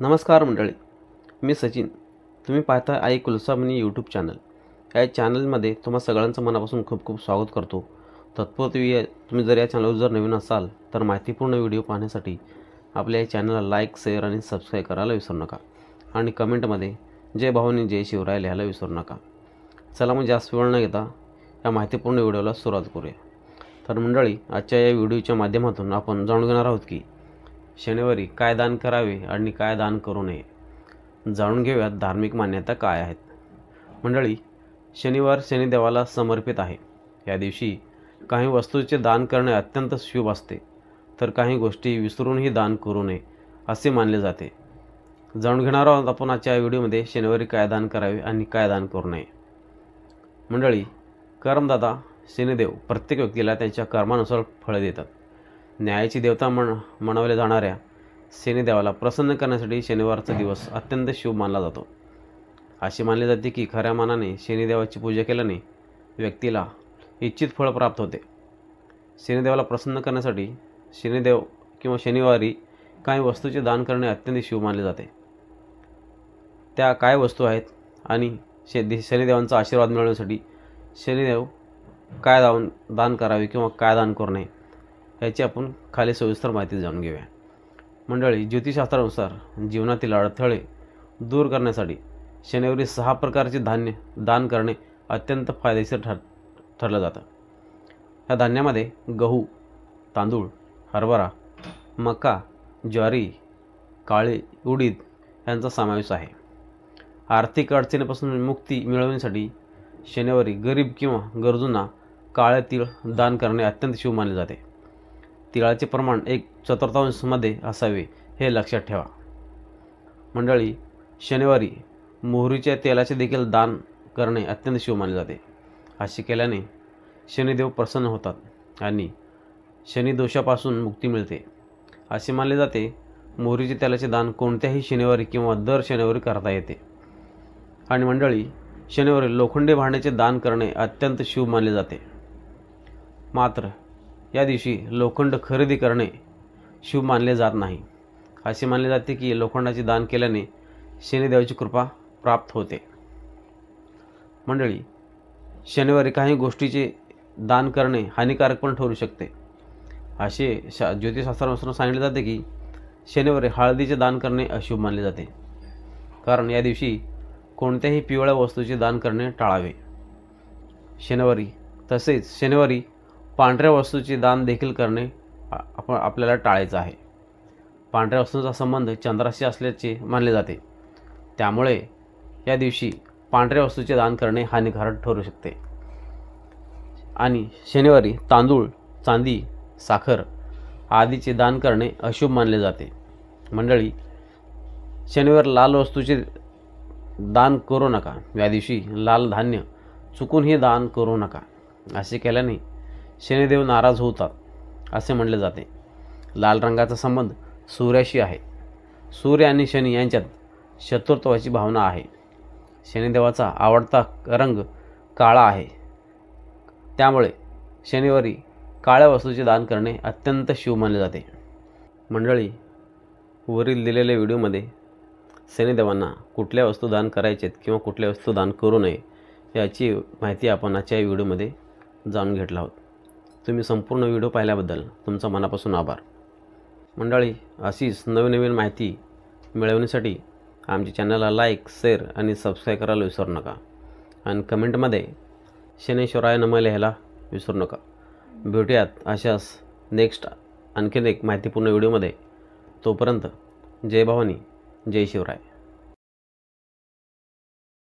नमस्कार मंडळी मी सचिन. तुम्ही पाहता आई कुलसामनी यूट्यूब चॅनल या चॅनलमध्ये तुम्हा सगळ्यांचं मनापासून खूप खूप स्वागत करतो. तत्पूर्वी तुम्ही जर या चॅनलवर जर नवीन असाल तर माहितीपूर्ण व्हिडिओ पाहण्यासाठी आपल्या या चॅनलला लाईक शेअर आणि सबस्क्राईब करायला विसरू नका. आणि कमेंटमध्ये जय भावानी जय शिवराय लिहायला विसरू नका. चला मग जास्त वेळ न घेता या माहितीपूर्ण व्हिडिओला सुरुवात करूया. तर मंडळी आजच्या या व्हिडिओच्या माध्यमातून आपण जाणून घेणार आहोत की शनिवारी काय दान करावे आणि काय दान करू नये? जाणून घेऊयात धार्मिक मान्यता काय आहेत. मंडळी शनिवार शनिदेवाला समर्पित आहे. या दिवशी काही वस्तूचे दान करणे अत्यंत शुभ असते. तर काही गोष्टी विसरूनही दान करू नये असे मानले जाते. जाणून घेणार आहोत आपण आजच्या व्हिडिओमध्ये शनिवारी काय दान करावे आणि काय दान करू नये. मंडळी कर्मदाता शनिदेव प्रत्येक व्यक्तीला त्यांच्या कर्मानुसार फळं देतात. न्यायाची देवता म्हण म्हणवल्या जाणाऱ्या शनिदेवाला प्रसन्न करण्यासाठी शनिवारचा दिवस अत्यंत शुभ मानला जातो. असे मानले जाते की खऱ्या मानाने शनिदेवाची पूजा केल्याने व्यक्तीला इच्छित फळ प्राप्त होते. शनिदेवाला प्रसन्न करण्यासाठी शनिदेव किंवा शनिवारी काही वस्तूचे दान करणे अत्यंत शुभ मानले जाते. त्या काय वस्तू आहेत आणि शे शनिदेवांचा आशीर्वाद मिळवण्यासाठी शनिदेव काय दान दान करावे किंवा काय दान करू नये याची आपण खाली सविस्तर माहिती जाणून घेऊया. मंडळी ज्योतिषशास्त्रानुसार जीवनातील अडथळे दूर करण्यासाठी शनिवारी सहा प्रकारचे धान्य दान करणे अत्यंत फायदेशीर ठर ठरलं जातं. या धान्यामध्ये गहू तांदूळ हरभरा मका ज्वारी काळे उडीद यांचा समावेश आहे. आर्थिक अडचणीपासून मुक्ती मिळवण्यासाठी शनिवारी गरीब किंवा गरजूंना काळे तीळ दान करणे अत्यंत शुभ मानले जाते. तिळाचे प्रमाण एक चतुर्थांशमध्ये असावे हे लक्षात ठेवा. मंडळी शनिवारी मोहरीच्या तेलाचे देखील दान करणे अत्यंत शुभ मानले जाते. असे केल्याने शनिदेव प्रसन्न होतात आणि शनिदोषापासून मुक्ती मिळते. असे मानले जाते मोहरीचे तेलाचे दान कोणत्याही शनिवारी किंवा दर शनिवारी करता येते. आणि मंडळी शनिवारी लोखंडी भांड्याचे दान करणे अत्यंत शुभ मानले जाते. मात्र या दिवशी लोखंड खरेदी करणे शुभ मानले जात नाही. असे मानले जाते की लोखंडाचे दान केल्याने शनिदेवाची कृपा प्राप्त होते. मंडळी शनिवारी काही गोष्टीचे दान करणे हानिकारक पण ठरू शकते. असे शा ज्योतिषशास्त्रानुसार सांगितले जाते की शनिवारी हळदीचे दान करणे अशुभ मानले जाते. कारण या दिवशी कोणत्याही पिवळ्या वस्तूचे दान करणे टाळावे. शनिवारी तसेच शनिवारी पांढऱ्या वस्तूचे दान देखील करणे आपण आपल्याला टाळायचं आहे. पांढऱ्या वस्तूंचा संबंध चंद्राशी असल्याचे मानले जाते. त्यामुळे या दिवशी पांढऱ्या वस्तूचे दान करणे हानिकारक ठरू शकते. आणि शनिवारी तांदूळ चांदी साखर आदीचे दान करणे अशुभ मानले जाते. मंडळी शनिवार लाल वस्तूचे दान करू नका. या दिवशी लाल धान्य चुकूनही दान करू नका. असे केल्याने शनिदेव नाराज होतात असे म्हटले जाते. लाल रंगाचा संबंध सूर्याशी आहे. सूर्य आणि शनी यांच्यात शत्रुत्वाची भावना आहे. शनिदेवाचा आवडता रंग काळा आहे. त्यामुळे शनिवारी काळ्या वस्तूचे दान करणे अत्यंत शुभ मानले जाते. मंडळी वरील दिलेल्या व्हिडिओमध्ये शनिदेवांना कुठल्या वस्तू दान करायचेत किंवा कुठल्या वस्तू दान करू नये याची माहिती आपण आजच्या या व्हिडिओमध्ये जाणून घेतला आहोत. तुम्ही संपूर्ण व्हिडिओ पाहिल्याबद्दल तुमचा मनापासून आभार. मंडळी अशीच नवीन नवीन माहिती मिळवण्यासाठी आमच्या चॅनलला लाईक शेअर आणि सबस्क्राईब करायला विसरू नका. आणि कमेंटमध्ये शनेश्वराय नमः लिहायला विसरू नका. भेटूयात अशाच नेक्स्ट आणखीन एक माहितीपूर्ण व्हिडिओमध्ये. तोपर्यंत जय भवानी जय शिवराय.